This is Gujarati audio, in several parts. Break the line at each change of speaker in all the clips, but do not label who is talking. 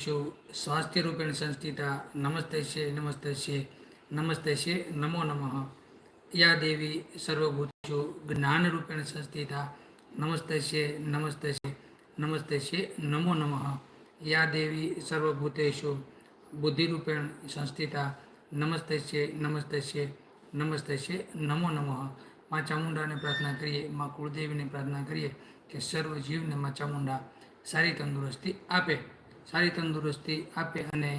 શિવ સ્વાસ્થ્ય રૂપેણ સંસ્થિતા નમસ્તે છે નમસ્તે છે નમસ્તે છે નમો નમઃ યા દેવી સર્વભૂતેષુ જ્ઞાન રૂપેણ સંસ્થિતા નમસ્તે છે નમસ્તે છે નમસ્તે છે નમો નમઃ યા દેવી સર્વભૂતેશુ બુદ્ધિરૂપેણ સંસ્થિતા નમસ્તે છે નમસ્તે છે નમસ્તે છે નમો નમઃ માં ચામુંડાને પ્રાર્થના કરીએ, માં કુળદેવીને પ્રાર્થના કરીએ કે સર્વ જીવને માં ચામુંડા સારી તંદુરસ્તી આપે. સારી તંદુરસ્તી આપે અને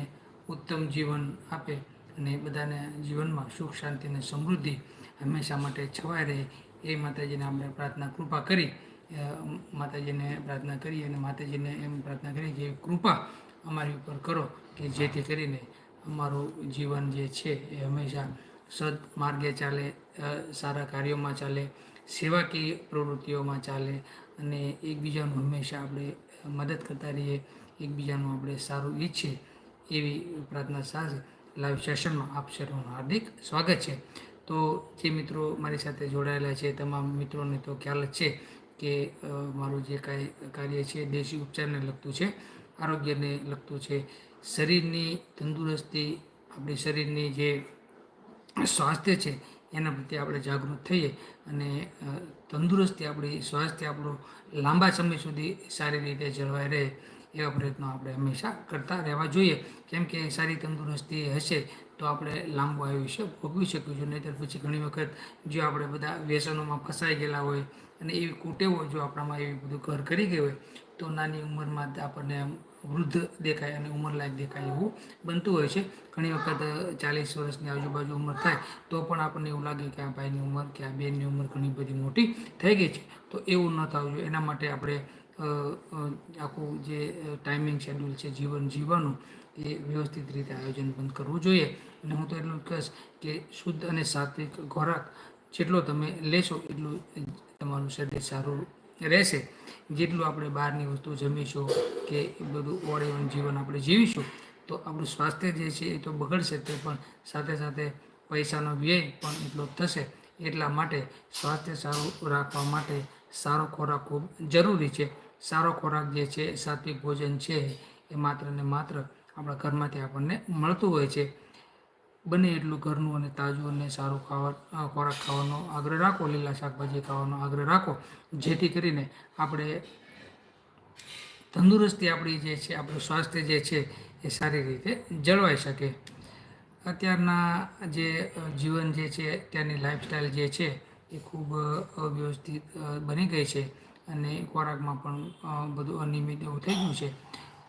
ઉત્તમ જીવન આપે અને બધાને જીવનમાં સુખ, શાંતિ અને સમૃદ્ધિ હંમેશા માટે છવાઈ રહે. એ માતાજીને આપણે પ્રાર્થના, કૃપા કરી માતાજીને પ્રાર્થના કરી અને માતાજીને એમ પ્રાર્થના કરી કે કૃપા અમારી ઉપર કરો કે જેથી કરીને અમારું જીવન જે છે એ હંમેશા સદ માર્ગે ચાલે સારા કાર્યોમાં ચાલે, સેવાકીય પ્રવૃત્તિઓમાં ચાલે અને એકબીજાનું હંમેશા આપણે મદદ કરતા રહીએ. એકબીજાનું આપણે સારું ઈચ્છીએ એવી પ્રાર્થના સાથે લાઈવ સેશનમાં આપ હાર્દિક સ્વાગત છે. તો જે મિત્રો મારી સાથે જોડાયેલા છે, તમામ મિત્રોને તો ખ્યાલ જ છે કે મારું જે કાંઈ કાર્ય છે, દેશી ઉપચારને લગતું છે, આરોગ્યને લગતું છે, શરીરની તંદુરસ્તી, આપણી શરીરની જે સ્વાસ્થ્ય છે, એના પ્રત્યે આપણે જાગૃત થઈએ અને તંદુરસ્તી આપણી સ્વાસ્થ્ય આપણું લાંબા સમય સુધી સારી રીતે જળવાઈ રહે. એવા પ્રયત્નો આપણે હંમેશા કરતા રહેવા જોઈએ. કેમ કે સારી તંદુરસ્તી હશે તો આપણે લાંબુ આયુષ્ય ભોગવી શકીશું નહીંતર પછી ઘણી વખત જો આપણે બધા વ્યસનોમાં ફસાઈ ગયેલા હોય અને એવી કુટેવો જો આપણામાં એવી બધું ઘર કરી ગઈ હોય, તો નાની ઉંમરમાં આપણને વૃદ્ધ દેખાય અને ઉંમરલાયક દેખાય એવું બનતું હોય છે. ઘણી વખત ચાલીસ વર્ષની આજુબાજુ ઉંમર થાય તો પણ આપણને એવું લાગે કે આ ભાઈની ઉંમર કે આ બેનની ઉંમર ઘણી બધી મોટી થઈ ગઈ છે. તો એવું ન થવું જોઈએ. એના માટે આપણે આખું જે ટાઈમિંગ શેડ્યુલ છે, જીવન, જીવવાનું, એ વ્યવસ્થિત રીતે આયોજન પણ કરવું જોઈએ. અને હું તો એટલું કહીશ કે શુદ્ધ અને સાત્વિક ખોરાક જેટલો તમે લેશો, એટલું તમારું શરીર સારું રહેશે. જેટલું આપણે બહારની વસ્તુ જમીશું કે એ બધું ઓળેવન જીવન આપણે જીવીશું, તો આપણું સ્વાસ્થ્ય જે છે એ તો બગડશે તે પણ સાથે સાથે પૈસાનો વ્યય પણ એટલો થશે. એટલા માટે સ્વાસ્થ્ય સારું રાખવા માટે સારો ખોરાક ખૂબ જરૂરી છે. સારો ખોરાક જે છે, સાત્વિક ભોજન છે, એ માત્ર ને માત્ર આપણા ઘરમાંથી આપણને મળતું હોય છે. બને એટલું ઘરનું અને તાજું અને સારું ખાવા ખોરાક ખાવાનો આગ્રહ રાખો, લીલા શાકભાજી ખાવાનો આગ્રહ રાખો. જેથી કરીને આપણે તંદુરસ્તી આપણી જે છે, આપણું સ્વાસ્થ્ય જે છે, એ સારી રીતે જળવાઈ શકે. અત્યારના જે જીવન જે છે, ત્યાંની લાઈફસ્ટાઈલ જે છે એ ખૂબ અવ્યવસ્થિત બની ગઈ છે અને ખોરાકમાં પણ બધું અનિયમિત એવું થઈ ગયું છે.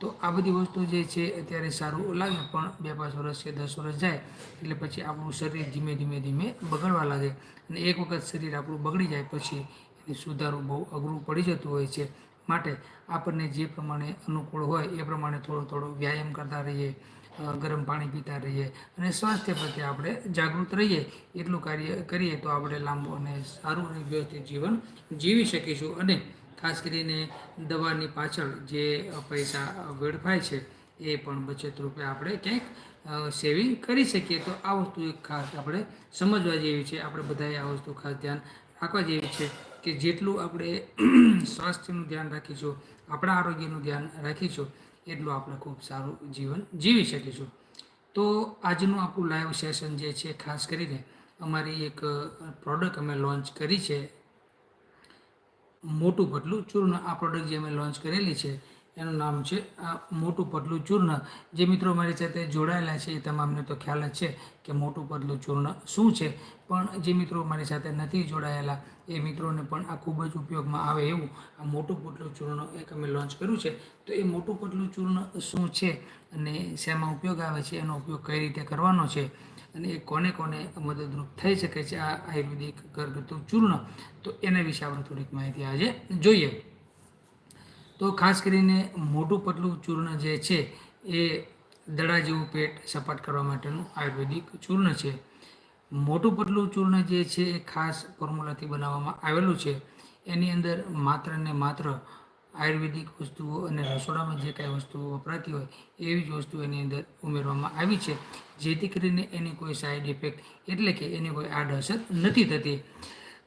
તો આ બધી વસ્તુ જે છે અત્યારે સારું લાગે પણ બે પાંચ વર્ષ કે દસ વર્ષ જાય એટલે પછી આપણું શરીર ધીમે ધીમે ધીમે બગડવા લાગે અને એક વખત શરીર આપણું બગડી જાય પછી એને સુધારવું બહુ અઘરું પડી જતું હોય છે. માટે આપણને જે પ્રમાણે અનુકૂળ હોય એ પ્રમાણે થોડો થોડો વ્યાયામ કરતા રહીએ ગરમ પાણી પીતા રહીએ અને સ્વાસ્થ્ય પ્રત્યે આપણે જાગૃત રહીએ, એટલું કાર્ય કરીએ તો આપણે લાંબુ અને સારું અને વ્યવસ્થિત જીવન જીવી શકીશું. અને ખાસ કરીને દવાની પાછળ જે પૈસા વેડફાય છે, એ પણ બચત રૂપે આપણે ક્યાંક સેવિંગ કરી શકીએ. તો આ વસ્તુ એક ખાસ આપણે સમજવા જેવી છે. આપણે બધાએ આ વસ્તુ ખાસ ધ્યાન રાખવા જેવી છે કે જેટલું આપણે સ્વાસ્થ્યનું ધ્યાન રાખીશું, આપણા આરોગ્યનું ધ્યાન રાખીશું એટલું આપણે ખૂબ સારું જીવન જીવી શકીશું. તો આજનું આપણું લાઈવ સેશન જે છે, ખાસ કરીને અમારી એક પ્રોડક્ટ અમે લોન્ચ કરી છે. મોટું પટલું ચૂર્ણ આ પ્રોડક્ટ જે અમે લોન્ચ કરેલી છે એનું નામ છે, આ મોટું પતલું ચૂર્ણ. જે મિત્રો મારી સાથે જોડાયેલા છે એ તમામને તો ખ્યાલ જ છે કે મોટું પતલું ચૂર્ણ શું છે. પણ જે મિત્રો મારી સાથે નથી જોડાયેલા, એ મિત્રોને પણ આ ખૂબ જ ઉપયોગમાં આવે એવું આ મોટું પતલું ચૂર્ણ એક અમે લોન્ચ કર્યું છે. તો એ મોટું પતલું ચૂર્ણ શું છે અને શેમાં ઉપયોગ આવે છે, એનો ઉપયોગ કઈ રીતે કરવાનો છે અને એ કોને કોને મદદરૂપ થઈ શકે છે આ આયુર્વેદિક ઘરગથ્થુ ચૂર્ણ, તો એના વિશે આપણે થોડીક માહિતી આજે જોઈએ. તો ખાસ કરીને મોટું પતલું ચૂર્ણ જે છે, એ દડા જેવું પેટ સપાટ કરવા માટેનું આયુર્વેદિક ચૂર્ણ છે. મોટું પતલું ચૂર્ણ જે છે, એ ખાસ ફોર્મ્યુલાથી બનાવવામાં આવેલું છે. એની અંદર માત્ર ને માત્ર આયુર્વેદિક વસ્તુઓ અને રસોડામાં જે કાંઈ વસ્તુઓ વપરાતી હોય, એવી જ વસ્તુ એની અંદર ઉમેરવામાં આવી છે. જેથી કરીને એની કોઈ સાઈડ ઇફેક્ટ એટલે કે એની કોઈ આડઅસર નથી થતી.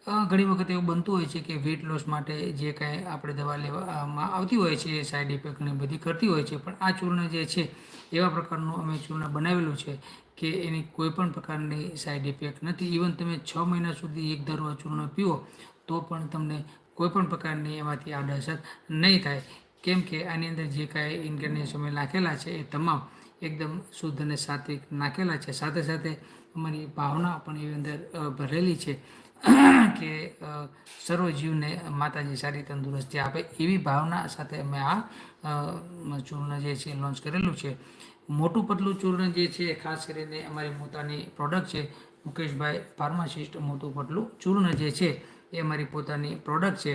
ઘણી વખત એવું બનતું હોય છે કે વેઇટ લોસ માટે જે કાંઈ આપણે દવા લેવામાં આવતી હોય છે સાઈડ ઇફેક્ટ ઘણી બધી કરતી હોય છે, પણ આ ચૂર્ણ જે છે, એવા પ્રકારનું અમે ચૂર્ણ બનાવેલું છે કે એની કોઈ પણ પ્રકારની સાઈડ ઇફેક્ટ નથી. ઇવન તમે છ મહિના સુધી એક ધારું ચૂર્ણ પીવો, તો પણ તમને કોઈ પણ પ્રકારની એમાંથી આડઅસર નહીં થાય. કેમ કે આની અંદર જે કાંઈ ઇન્ગ્રેડિયન્ટ્સ અમે નાખેલા છે એ તમામ એકદમ શુદ્ધ અને સાત્વિક નાખેલા છે. સાથે સાથે અમારી ભાવના પણ એની અંદર ભરેલી છે. કે સર્વ જીવને માતાજી સારી તંદુરસ્તી આપે એવી ભાવના સાથે અમે આ ચૂર્ણ જે છે લોન્ચ કરેલું છે. મોટું પતલું ચૂર્ણ જે છે, ખાસ કરીને અમારી પોતાની પ્રોડક્ટ છે, મુકેશભાઈ ફાર્માસિસ્ટ મોટું પતલું ચૂર્ણ જે છે, એ અમારી પોતાની પ્રોડક્ટ છે.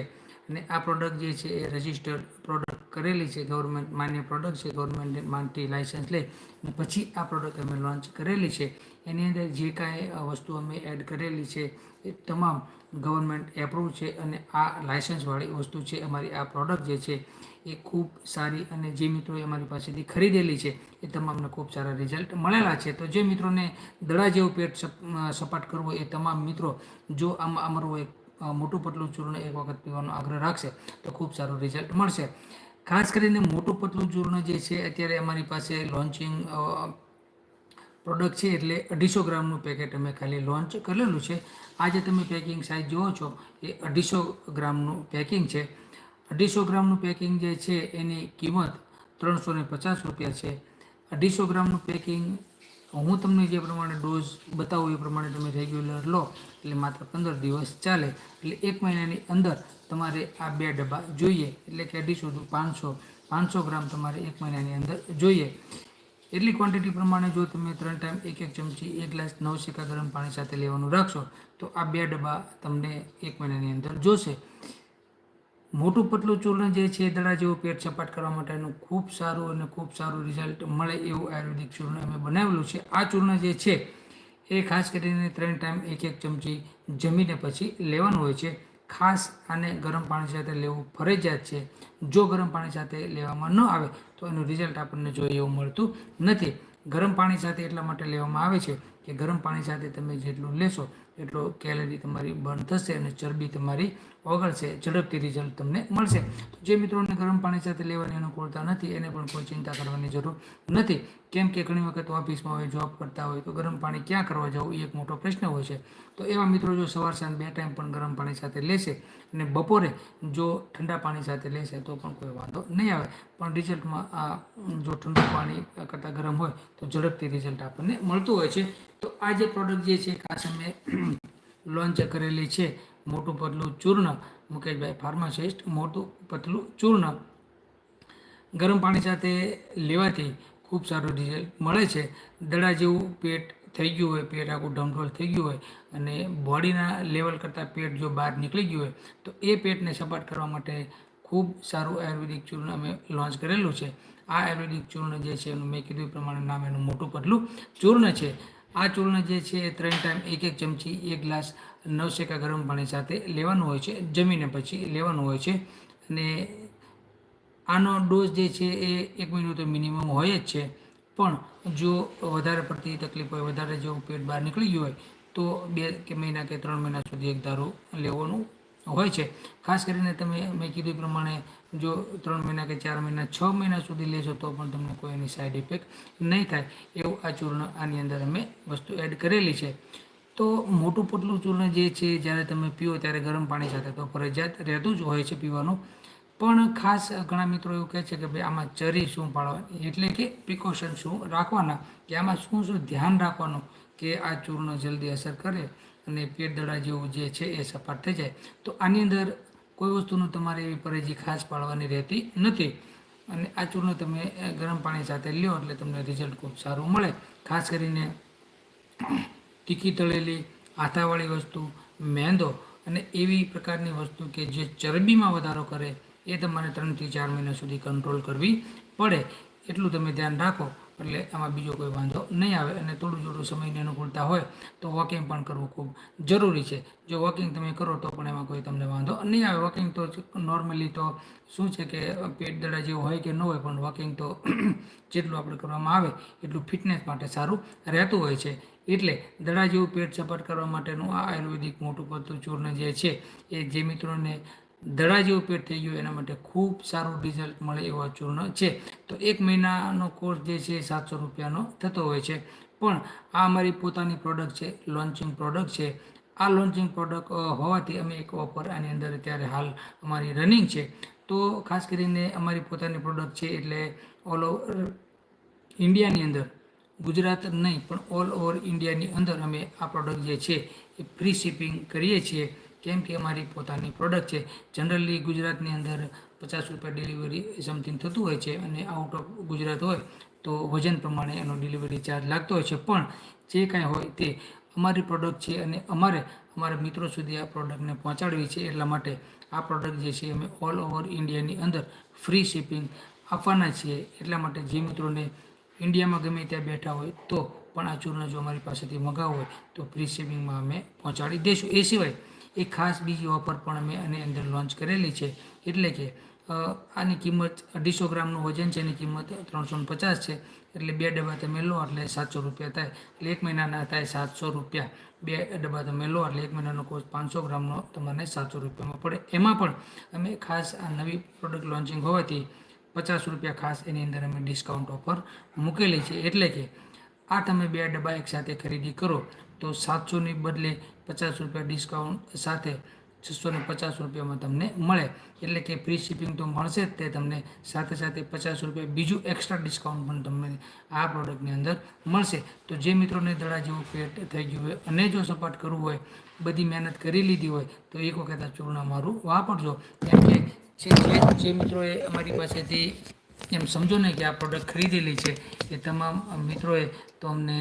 અને આ પ્રોડક્ટ જે છે, એ રજિસ્ટર્ડ પ્રોડક્ટ કરેલી છે ગવર્મેન્ટ માન્ય પ્રોડક્ટ છે ગવર્મેન્ટમાંથી લાઇસન્સ લે. અને પછી આ પ્રોડક્ટ અમે લોન્ચ કરેલી છે. એની અંદર જે કાંઈ વસ્તુ અમે એડ કરેલી છે એ તમામ ગવર્મેન્ટ એપ્રુવ છે અને આ લાઇસન્સવાળી વસ્તુ છે, અમારી આ પ્રોડક્ટ જે છે એ ખૂબ સારી અને જે મિત્રોએ અમારી પાસેથી ખરીદેલી છે, એ તમામને ખૂબ સારા રિઝલ્ટ મળેલા છે. તો જે મિત્રોને દડા જેવું પેટ સપ- સપાટ કરવું એ તમામ મિત્રો જો આમાં અમારું એક મોટું પતલું ચૂર્ણ એક વખત પીવાનો આગ્રહ રાખશે, તો ખૂબ સારું રિઝલ્ટ મળશે. ખાસ કરીને મોટું પતલું ચૂર્ણ જે છે, અત્યારે અમારી પાસે લોન્ચિંગ પ્રોડક્ટ છે એટલે અઢીસો ગ્રામનું પેકેટ અમે ખાલી લોન્ચ કરેલું છે. આજે તમે પેકિંગ સાઇઝ જુઓ છો, એ અઢીસો ગ્રામનું પેકિંગ છે. અઢીસો ગ્રામનું પેકિંગ જે છે, એની કિંમત ત્રણસો પચાસ રૂપિયા છે. અઢીસો ગ્રામનું પેકિંગ, હું તમને જે પ્રમાણે ડોઝ બતાવું, એ પ્રમાણે તમે રેગ્યુલર લો, એટલે માત્ર પંદર દિવસ ચાલે. એટલે એક મહિનાની અંદર તમારે આ બે ડબ્બા જોઈએ. એટલે કે અઢીસો ટુ પાંચસો પાંચસો ગ્રામ તમારે એક મહિનાની અંદર જોઈએ. એટલી ક્વોન્ટિટી પ્રમાણે જો તમે ત્રણ ટાઈમ એક એક ચમચી, એક ગ્લાસ નવશેકા ગરમ પાણી સાથે લેવાનું રાખશો, તો આ બે ડબ્બા તમને એક મહિનાની અંદર જોશે. મોટું પતલું ચૂર્ણ જે છે, દડા જેવું પેટ સપાટ કરવા માટેનું ખૂબ સારું અને ખૂબ સારું રિઝલ્ટ મળે એવું આયુર્વેદિક ચૂર્ણ અમે બનાવેલું છે. આ ચૂર્ણ જે છે, એ ખાસ કરીને ત્રણ ટાઈમ એક એક ચમચી જમીને પછી લેવાનું હોય છે. ખાસ અને ગરમ પાણી સાથે લેવું ફરજિયાત છે. જો ગરમ પાણી સાથે લેવામાં ન આવે, તો એનું રિઝલ્ટ આપણને જોઈએ એવું મળતું નથી. ગરમ પાણી સાથે એટલા માટે લેવામાં આવે છે કે ગરમ પાણી સાથે તમે જેટલું લેશો એટલો કેલરી તમારી બર્ન થશે અને ચરબી તમારી ઓગળશે. ઝડપથી રિઝલ્ટ તમને મળશે. તો જે મિત્રોને ગરમ પાણી સાથે લેવાની અનુકૂળતા નથી, એને પણ કોઈ ચિંતા કરવાની જરૂર નથી. કેમ કે ઘણી વખત ઓફિસમાં હોય જોબ કરતા હોય, તો ગરમ પાણી ક્યાં કરવા જવું એ એક મોટો પ્રશ્ન હોય છે. તો એવા મિત્રો જો સવાર સાંજ બે ટાઈમ પણ ગરમ પાણી સાથે લેશે અને બપોરે જો ઠંડા પાણી સાથે લેશે, તો પણ કોઈ વાંધો નહીં આવે. પણ રિઝલ્ટમાં આ જો ઠંડુ પાણી કરતાં ગરમ હોય તો ઝડપથી રિઝલ્ટ આપણને મળતું હોય છે. તો આ જે પ્રોડક્ટ જે છે, ખાસ અમે લોન્ચ કરેલી છે, મોટું પતલું ચૂર્ણ, મુકેશભાઈ ફાર્માસિસ્ટ મોટું પતલું ચૂર્ણ. ગરમ પાણી સાથે લેવાથી ખૂબ સારું રિઝલ્ટ મળે છે. દડા જેવું પેટ થઈ ગયું હોય, પેટ આખું ઢમઢોલ થઈ ગયું હોય અને બોડીના લેવલ કરતાં પેટ જો બહાર નીકળી ગયું હોય, તો એ પેટને સપાટ કરવા માટે ખૂબ સારું આયુર્વેદિક ચૂર્ણ અમે લોન્ચ કરેલું છે. આ આયુર્વેદિક ચૂર્ણ જે છે એનું મેં કીધું એ પ્રમાણે નામ એનું મોટું પતલું ચૂર્ણ છે. આ ચૂર્ણ જે છે એ ત્રણ ટાઈમ એક એક ચમચી, એક ગ્લાસ નવશેકા ગરમ પાણી સાથે લેવાનું હોય છે, જમીને પછી લેવાનું હોય છે. અને આનો ડોઝ જે છે એ એક મહિનો તો મિનિમમ હોય જ છે. પણ જો વધારે પડતી તકલીફ હોય, વધારે જો પેટ બહાર નીકળી ગયું હોય, તો બે કે મહિના કે ત્રણ મહિના સુધી એક દારૂ લેવાનું હોય છે. ખાસ કરીને તમે મેં કીધું પ્રમાણે જો ત્રણ મહિના કે ચાર મહિના, છ મહિના સુધી લેશો તો પણ તમને કોઈ એની સાઈડ ઇફેક્ટ નહીં થાય. એવું આ ચૂર્ણ આની અંદર અમે વસ્તુ એડ કરેલી છે. તો મોટું પતલું ચૂર્ણ જે છે, જ્યારે તમે પીઓ ત્યારે ગરમ પાણી સાથે તો ફરજિયાત રહેતું જ હોય છે પીવાનું. પણ ખાસ ઘણા મિત્રો એવું કહે છે કે ભાઈ, આમાં ચરી શું પાડવાની? એટલે કે પ્રિકોશન શું રાખવાના? કે આમાં શું શું ધ્યાન રાખવાનું કે આ ચૂર્ણ જલ્દી અસર કરે? અને પેટ દડા જેવું જે છે એ સપાટ થઈ જાય. તો આની અંદર કોઈ વસ્તુનું તમારે એવી પરેજી ખાસ પાડવાની રહેતી નથી. અને આ ચૂર્ણ તમે ગરમ પાણી સાથે લ્યો એટલે તમને રિઝલ્ટ ખૂબ સારું મળે. ખાસ કરીને તીખી તળેલી, આથાવાળી વસ્તુ, મેંદો અને એવી પ્રકારની વસ્તુ કે જે ચરબીમાં વધારો કરે એ તમારે ત્રણથી ચાર મહિના સુધી કંટ્રોલ કરવી પડે. એટલું તમે ધ્યાન રાખો. એટલે એમાં બીજો કોઈ વાંધો નહીં આવે અને થોડું થોડું સમયની અનુકૂળતા હોય તો વોકિંગ પણ કરવું ખૂબ જરૂરી છે. જો વોકિંગ તમે કરો તો પણ એમાં કોઈ તમને વાંધો નહીં આવે. વોકિંગ તો નોર્મલી તો શું છે કે પેટ દડા જેવું હોય કે ન હોય પણ વોકિંગ તો જેટલું આપણે કરવામાં આવે એટલું ફિટનેસ માટે સારું રહેતું હોય છે. એટલે દડા જેવું પેટ સપાટ કરવા માટેનું આ આયુર્વેદિક મોટું પડતું ચૂર્ણ જે છે એ જે મિત્રોને દડા જેવું પેટ થઈ ગયું, એના માટે ખૂબ સારું રિઝલ્ટ મળે એવા ચૂર્ણ છે. તો એક મહિનાનો કોર્સ જે છે સાતસો રૂપિયાનો થતો હોય છે. પણ આ અમારી પોતાની પ્રોડક્ટ છે લોન્ચિંગ પ્રોડક્ટ છે. આ લોન્ચિંગ પ્રોડક્ટ હોવાથી અમે એક ઓફર આની અંદર અત્યારે હાલ અમારી રનિંગ છે. તો ખાસ કરીને અમારી પોતાની પ્રોડક્ટ છે એટલે ઓલ ઓવર ઇન્ડિયાની અંદર, ગુજરાત નહીં, પણ ઓલ ઓવર ઇન્ડિયાની અંદર અમે આ પ્રોડક્ટ જે છે એ ફ્રી શિપિંગ કરીએ છીએ. કેમ કે અમારી પોતાની પ્રોડક્ટ છે. જનરલી ગુજરાતની અંદર પચાસ રૂપિયા ડિલિવરી સમથિંગ થતું હોય છે અને આઉટ ઓફ ગુજરાત હોય તો વજન પ્રમાણે એનો ડિલિવરી ચાર્જ લાગતો હોય છે. પણ જે કાંઈ હોય તે અમારી પ્રોડક્ટ છે અને અમારે, અમારા મિત્રો સુધી આ પ્રોડક્ટને પહોંચાડવી છે. એટલા માટે આ પ્રોડક્ટ જે છે અમે ઓલ ઓવર ઇન્ડિયાની અંદર ફ્રી શિપિંગ આપવાના છીએ. એટલા માટે જે મિત્રોને ઇન્ડિયામાં ગમે ત્યાં બેઠા હોય તો પણ આ ચૂર્ણ જો અમારી પાસેથી મગાવવું હોય તો ફ્રી શિપિંગમાં અમે પહોંચાડી દઈશું એ સિવાય એક ખાસ બીજી ઓફર પણ અમે આની અંદર લોન્ચ કરેલી છે. એટલે કે આની કિંમત અઢીસો ગ્રામનું વજન છે, એની કિંમત ત્રણસો પચાસ છે. એટલે બે ડબ્બા તમે લો, એટલે સાતસો રૂપિયા થાય. એટલે એક મહિનાના થાય સાતસો રૂપિયા. બે ડબ્બા તમે લો, એટલે એક મહિનાનો કોર્સ પાંચસો ગ્રામનો તમને સાતસો રૂપિયામાં પડે. એમાં પણ અમે ખાસ આ નવી પ્રોડક્ટ લોન્ચિંગ હોવાથી પચાસ રૂપિયા ખાસ એની અંદર અમે ડિસ્કાઉન્ટ ઓફર મૂકેલી છે. એટલે કે, આ તમે બે ડબ્બા એકસાથે ખરીદી કરો તો સાતસોની બદલે પચાસ રૂપિયા ડિસ્કાઉન્ટ સાથે છસો ને પચાસ રૂપિયામાં તમને મળે. એટલે કે ફ્રી શિપિંગ તો મળશે જ તે તમને સાથે સાથે પચાસ રૂપિયા બીજું એક્સ્ટ્રા ડિસ્કાઉન્ટ પણ તમને આ પ્રોડક્ટની અંદર મળશે. તો જે મિત્રોને દડા જેવું પેટ થઈ ગયું હોય અને જો સપાટ કરવું હોય, બધી મહેનત કરી લીધી હોય, તો એક વખત આ ચૂર્ણ મારું વાપરજો. કેમ કે જે જે- મિત્રોએ અમારી પાસેથી એમ સમજો ને કે આ પ્રોડક્ટ ખરીદેલી છે એ તમામ મિત્રોએ તો અમને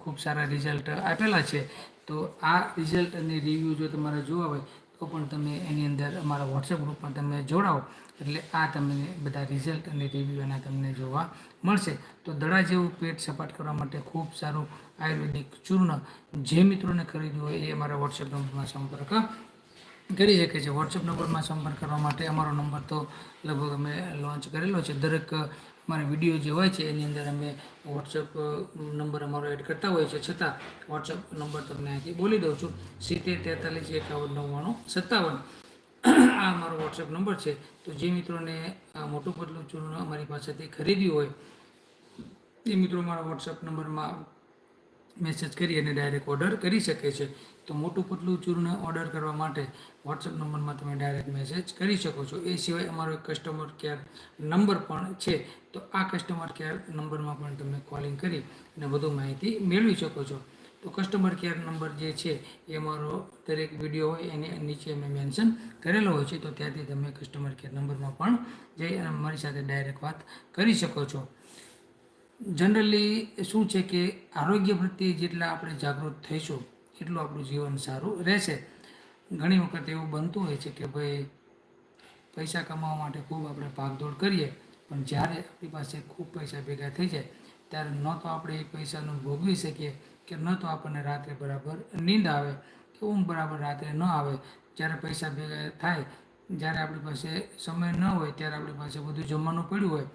ખૂબ સારા રિઝલ્ટ આપેલા છે. તો આ રિઝલ્ટ અને રિવ્યૂ જો તમારે જોવા હોય, તો પણ તમે એની અંદર અમારા વોટ્સએપ ગ્રુપમાં તમે જોડાઓ. એટલે આ તમને બધા રિઝલ્ટ અને રિવ્યૂ એના તમને જોવા મળશે. તો દડા જેવું પેટ સપાટ કરવા માટે ખૂબ સારું આયુર્વેદિક ચૂર્ણ જે મિત્રોને ખરીદ્યું હોય એ અમારા વોટ્સએપ નંબરમાં સંપર્ક કરી શકે છે. વોટ્સએપ નંબરમાં સંપર્ક કરવા માટે અમારો નંબર તો લગભગ અમે લોન્ચ કરેલો છે. દરેક અમારા વીડિયો જે હોય છે, એની અંદર અમે વોટ્સએપ નંબર અમારો એડ કરતા હોઈએ છીએ. છતાં વોટ્સએપ નંબર તમને અહીંથી બોલી દઉં છું. સિત્તેર તેતાલીસ એકાવન નવ્વાણું સત્તાવન. આ અમારો વોટ્સએપ નંબર છે. તો જે મિત્રોને મોટું પતલું ચૂર્ણ અમારી પાસેથી ખરીદ્યું હોય, એ મિત્રો મારા વોટ્સએપ નંબરમાં મેસેજ કરી અને ડાયરેક્ટ ઓર્ડર કરી શકે છે. તો મોટું પતલું ચૂર્ણ ઓર્ડર કરવા માટે વોટ્સએપ નંબરમાં તમે ડાયરેક્ટ મેસેજ કરી શકો છો. એ સિવાય અમારો એક કસ્ટમર કેર નંબર પણ છે. તો આ કસ્ટમર કેર નંબરમાં પણ તમે કોલિંગ કરી અને વધુ માહિતી મેળવી શકો છો. તો કસ્ટમર કેર નંબર જે છે, એ અમારો દરેક વીડિયો હોય એની નીચે અમે મેન્શન કરેલો હોય છે. તો ત્યાંથી તમે કસ્ટમર કેર નંબરમાં પણ જઈ અને મારી સાથે ડાયરેક્ટ વાત કરી શકો છો. જનરલી શું છે કે આરોગ્ય પ્રત્યે જેટલા આપણે જાગૃત થઈશું એટલું આપણું જીવન સારું રહેશે? ઘણી વખત એવું બનતું હોય છે કે ભાઈ, પૈસા કમાવા માટે ખૂબ આપણે ભાગદોડ કરીએ, પણ જ્યારે આપણી પાસે ખૂબ પૈસા ભેગા થઈ જાય, ત્યારે ન તો આપણે એ પૈસાનું ભોગવી શકીએ કે ન તો આપણને રાત્રે બરાબર નીંદ આવે કે ઊંઘ બરાબર રાત્રે ન આવે. જ્યારે પૈસા ભેગા થાય, જ્યારે આપણી પાસે સમય ન હોય, ત્યારે આપણી પાસે બધું જમવાનું પડ્યું હોય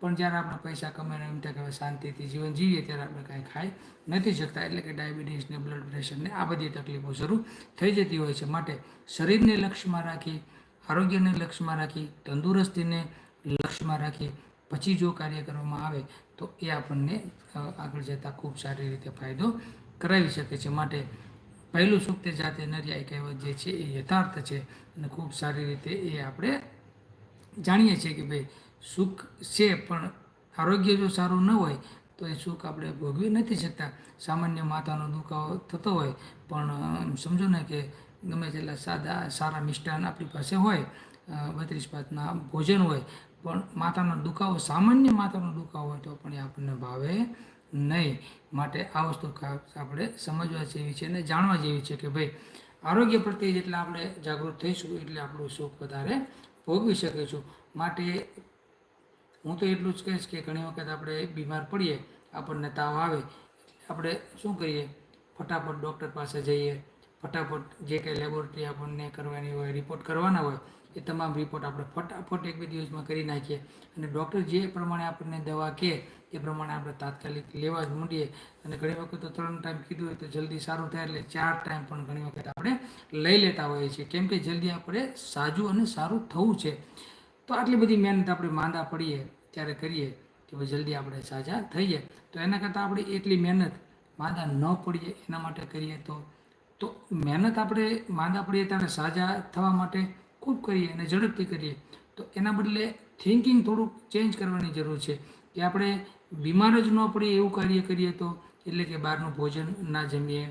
પણ જ્યારે આપણે પૈસા કમાઈને એમ થાય કે શાંતિથી જીવન જીવીએ ત્યારે આપણે કાંઈ ખાઈ નથી શકતા. એટલે કે ડાયાબિટીસને બ્લડ પ્રેશરને આ બધી તકલીફો શરૂ થઈ જતી હોય છે. માટે શરીરને લક્ષ્યમાં રાખી, આરોગ્યને લક્ષ્યમાં રાખી, તંદુરસ્તીને લક્ષ્યમાં રાખી, પછી જો કાર્ય કરવામાં આવે તો એ આપણને આગળ જતાં ખૂબ સારી રીતે ફાયદો કરાવી શકે છે. માટે પહેલું સુખ તે જાતે નર્યાય કહેવત જે છે એ યથાર્થ છે અને ખૂબ સારી રીતે એ આપણે જાણીએ છીએ કે ભાઈ સુખ છે, પણ આરોગ્ય જો સારું ન હોય, તો એ સુખ આપણે ભોગવી નથી શકતા. સામાન્ય માથાનો દુખાવો થતો હોય, પણ સમજો ને કે ગમે તેટલા સાદા, સારા મિષ્ટાન આપણી પાસે હોય બત્રીસ પાતના ભોજન હોય, પણ માથાનો દુખાવો, સામાન્ય માથાનો દુખાવો હોય, તો પણ એ આપણને ભાવે નહીં. માટે આ વસ્તુ ખાસ આપણે સમજવા જેવી છે અને જાણવા જેવી છે કે ભાઈ, આરોગ્ય પ્રત્યે જેટલા આપણે જાગૃત થઈશું, એટલે આપણું સુખ વધારે ભોગવી શકીશું. માટે હું તો એટલું જ કહીશ કે ઘણી વખત આપણે બીમાર પડીએ, આપણને તાવ આવે આપણે શું કરીએ? ફટાફટ ડૉક્ટર પાસે જઈએ, ફટાફટ જે કંઈ લેબોરેટરી આપણને કરવાની હોય રિપોર્ટ કરવાના હોય, એ તમામ રિપોર્ટ આપણે ફટાફટ એક બે દિવસમાં કરી નાખીએ. અને ડૉક્ટર જે પ્રમાણે આપણને દવા કહે, એ પ્રમાણે આપણે તાત્કાલિક લેવા જ માંડીએ. અને ઘણી વખત તો ત્રણ ટાઈમ કીધું હોય તો જલ્દી સારું થાય, એટલે ચાર ટાઈમ પણ ઘણી વખત આપણે લઈ લેતા હોઈએ છીએ. કેમ કે જલ્દી આપણે સાજું અને સારું થવું છે. તો આટલી બધી મહેનત આપણે માંદા પડીએ, ત્યારે કરીએ કે ભાઈ જલ્દી આપણે સાજા થઈએ. તો એના કરતાં આપણે એટલી મહેનત માંદા ન પડીએ એના માટે કરીએ તો. તો મહેનત આપણે માંદા પડીએ ત્યારે સાજા થવા માટે ખૂબ કરીએ અને ઝડપથી કરીએ. તો એના બદલે થિંકિંગ થોડુંક ચેન્જ કરવાની જરૂર છે. કે આપણે બીમાર જ ન પડીએ એવું કાર્ય કરીએ તો, એટલે કે બહારનું ભોજન ના જમીએ,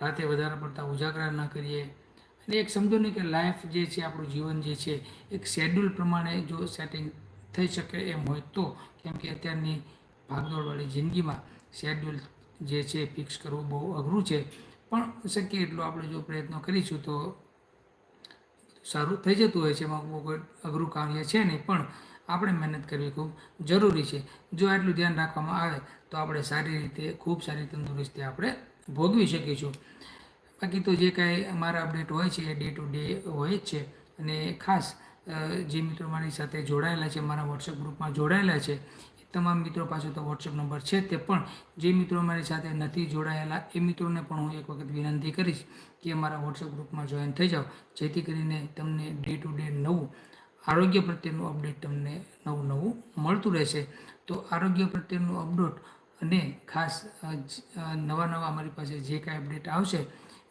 રાતે વધારે પડતા ઉજાગરા ના કરીએ અને એક સમજો ને કે લાઈફ જે છે, આપણું જીવન જે છે, એક શેડ્યુલ પ્રમાણે જો સેટિંગ થઈ શકે એમ હોય તો, કેમ કે અત્યારની ભાગદોડવાળી જિંદગીમાં શેડ્યુલ જે છે ફિક્સ કરવું બહુ અઘરું છે. પણ શક્ય એટલું આપણે જો પ્રયત્નો કરીશું તો સારું થઈ જતું હોય છે, એમાં બહુ કોઈ અઘરું કાર્ય છે નહીં. પણ આપણે મહેનત કરવી ખૂબ જરૂરી છે. જો આટલું ધ્યાન રાખવામાં આવે તો આપણે સારી રીતે, ખૂબ સારી તંદુરસ્તી આપણે ભોગવી શકીશું. બાકી તો જે કાંઈ અમારા અપડેટ હોય છે, એ ડે ટુ ડે હોય જ છે. અને ખાસ જે મિત્રો મારી સાથે જોડાયેલા છે, મારા વોટ્સએપ ગ્રુપમાં જોડાયેલા છે, એ તમામ મિત્રો પાસે તો વોટ્સએપ નંબર છે તે, પણ જે મિત્રો મારી સાથે નથી જોડાયેલા, એ મિત્રોને પણ હું એક વખત વિનંતી કરીશ કે અમારા વોટ્સએપ ગ્રુપમાં જોઈન થઈ જાઓ. જેથી કરીને તમને ડે ટુ ડે નવું, આરોગ્ય પ્રત્યેનું અપડેટ તમને નવું નવું મળતું રહેશે. તો આરોગ્ય પ્રત્યેનું અપડેટ અને ખાસ નવા નવા અમારી પાસે જે કાંઈ અપડેટ આવશે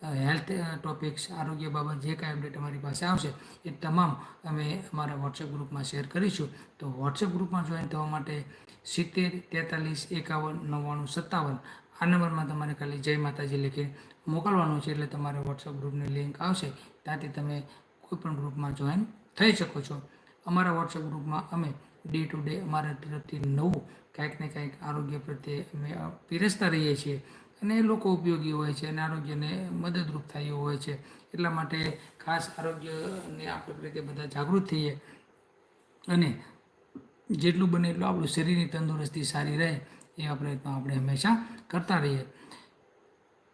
હેલ્થ ટોપિક્સ આરોગ્ય બાબત જે કાંઈ અપડેટ અમારી પાસે આવશે, એ તમામ અમે અમારા વોટ્સએપ ગ્રુપમાં શેર કરીશું. તો વોટ્સએપ ગ્રુપમાં જોઈન થવા માટે સિત્તેર, તેતાલીસ, એકાવન, નવ્વાણું, સત્તાવન, આ નંબરમાં તમારે ખાલી જય માતાજી લખી મોકલવાનું છે, એટલે તમારે વોટ્સએપ ગ્રુપની લિંક આવશે. ત્યાંથી તમે કોઈ પણ ગ્રુપમાં જોઈન થઈ શકો છો. અમારા વોટ્સએપ ગ્રુપમાં અમે ડે ટુ ડે અમારા તરફથી નવું કાંઈક ને કાંઈક આરોગ્ય પ્રત્યે અમે પીરસતા રહીએ છીએ. અને એ લોકો ઉપયોગી હોય છે અને આરોગ્યને મદદરૂપ થાય એવું હોય છે. એટલા માટે ખાસ આરોગ્યને આપણે પ્રત્યે બધા જાગૃત થઈએ અને જેટલું બને એટલું આપણું શરીરની તંદુરસ્તી સારી રહે એવા પ્રયત્નો આપણે હંમેશા કરતા રહીએ.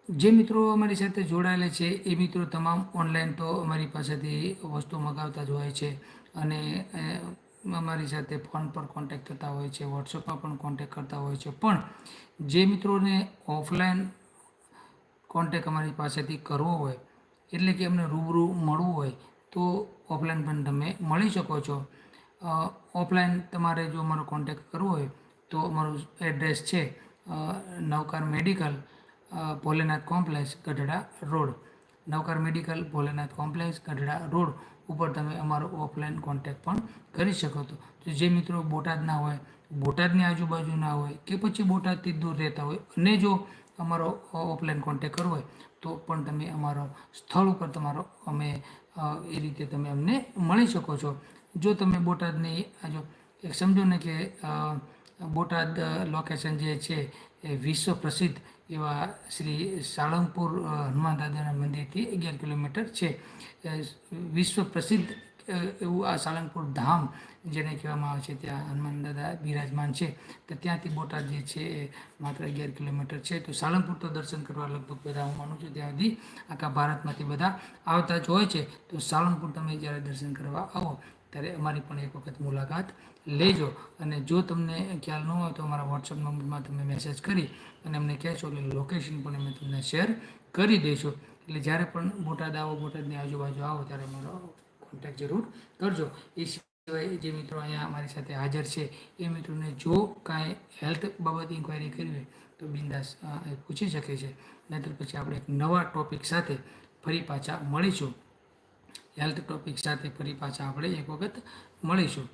જે મિત્રો અમારી સાથે જોડાયેલા છે, એ મિત્રો તમામ ઓનલાઈન તો અમારી પાસેથી વસ્તુ મગાવતા જ હોય છે અને અમારી સાથે ફોન પર કોન્ટેક્ટ થતા હોય છે વોટ્સઅપમાં પણ કોન્ટેક્ટ કરતા હોય છે. પણ જે મિત્રોને ઓફલાઈન કોન્ટેક અમારી પાસેથી કરવો હોય, એટલે કે અમને રૂબરૂ મળવું હોય, તો ઓફલાઈન પણ તમે મળી શકો છો. ઓફલાઈન તમારે જો અમારો કોન્ટેક કરવો હોય, તો અમારું એડ્રેસ છે Navkar medical Bholenath complex Gadhada road. Navkar medical Bholenath complex Gadhada road. ઉપર તમે અમારો ઓફલાઈન કોન્ટેક્ટ પણ કરી શકો છો. તો જે મિત્રો બોટાદના હોય, બોટાદની આજુબાજુના હોય કે પછી બોટાદથી દૂર રહેતા હોય અને જો અમારો ઓફલાઈન કોન્ટેક કરવો હોય, તો પણ તમે અમારો સ્થળ ઉપર તમારો અમે એ રીતે તમે અમને મળી શકો છો. જો તમે બોટાદની જો સમજો ને કે બોટાદ લોકેશન જે છે એ વિશ્વ પ્રસિદ્ધ એવા શ્રી સાળંગપુર હનુમાન દાદાના મંદિરથી અગિયાર કિલોમીટર છે. વિશ્વ પ્રસિદ્ધ એવું આ સાળંગપુર ધામ જેને કહેવામાં આવે છે, ત્યાં હનુમાન દાદા બિરાજમાન છે. તો ત્યાંથી બોટાદ જે છે એ માત્ર અગિયાર કિલોમીટર છે. તો સાળંગપુર તો દર્શન કરવા લગભગ બધા હું માનું છું, ત્યાં સુધી આખા ભારતમાંથી બધા આવતા જ હોય છે. તો સાળંગપુર તમે જ્યારે દર્શન કરવા આવો ત્યારે અમારી પણ એક વખત મુલાકાત લેજો. અને જો તમને ખ્યાલ ન હોય તો અમારા વોટ્સઅપ નંબરમાં તમે મેસેજ કરી અને અમને કહેશો એટલે લોકેશન પણ અમે તમને શેર કરી દઈશું. એટલે જ્યારે પણ બોટાદ આવો બોટાદની આજુબાજુ આવો ત્યારે અમારો કોન્ટેક્ટ જરૂર કરજો. એ સિવાય જે મિત્રો અહીંયા અમારી સાથે હાજર છે, એ મિત્રોને જો કાંઈ હેલ્થ બાબત ઇન્ક્વાયરી કરવી હોય તો બિંદાસ પૂછી શકે છે. નહીંતર પછી આપણે એક નવા ટોપિક સાથે ફરી પાછા મળીશું. હેલ્થ ટોપિક સાથે ફરી પાછા આપણે એક વખત મળીશું.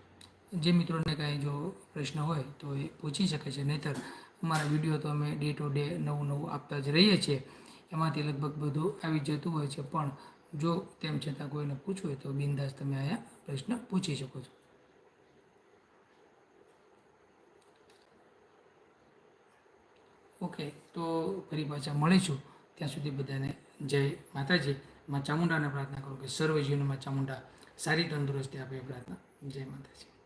જે મિત્રોને કાંઈ જો પ્રશ્ન હોય તો એ પૂછી શકે છે. નહીંતર અમારા વીડિયો તો અમે ડે ટુ ડે નવું નવું આપતા જ રહીએ છીએ. એમાંથી લગભગ બધું આવી જતું હોય છે. પણ જો તેમ છતાં કોઈને પૂછવું હોય તો બિંદાસ તમે અહીંયા પ્રશ્ન પૂછી શકો છો. ઓકે તો ફરી પાછા મળીશું. ત્યાં સુધી બધાને જય માતાજી. માં ચામુંડાને પ્રાર્થના કરું કે સર્વ જીવનમાં ચામુંડા સારી તંદુરસ્તી આપે એ પ્રાર્થના. જય માતાજી.